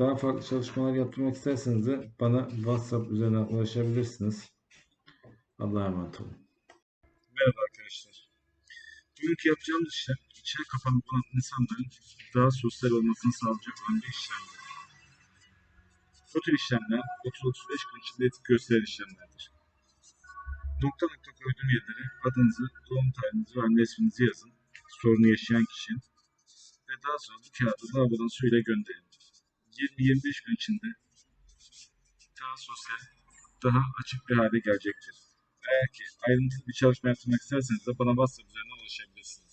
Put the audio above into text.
Daha farklı çalışmalar yaptırmak isterseniz de bana WhatsApp üzerinden ulaşabilirsiniz. Allah'a emanet olun. Merhaba arkadaşlar. Bugünkü yapacağımız işlem içine kapanık olan insanların daha sosyal olmasını sağlayacak bir işlemdir. Bu tür işlemler 30-35 gün içinde etki gösteren işlemlerdir. Nokta nokta koyduğum yerlere adınızı, doğum tarihinizi ve anne isminizi yazın. Sorunu yaşayan kişinin. Ve daha sonra bu kağıdı lavabodan suyla gönderin. 20-25 gün içinde daha sosyal, daha açık bir hale gelecektir. Eğer ki ayrıntılı bir çalışma yaptırmak isterseniz de bana WhatsApp üzerinden ulaşabilirsiniz.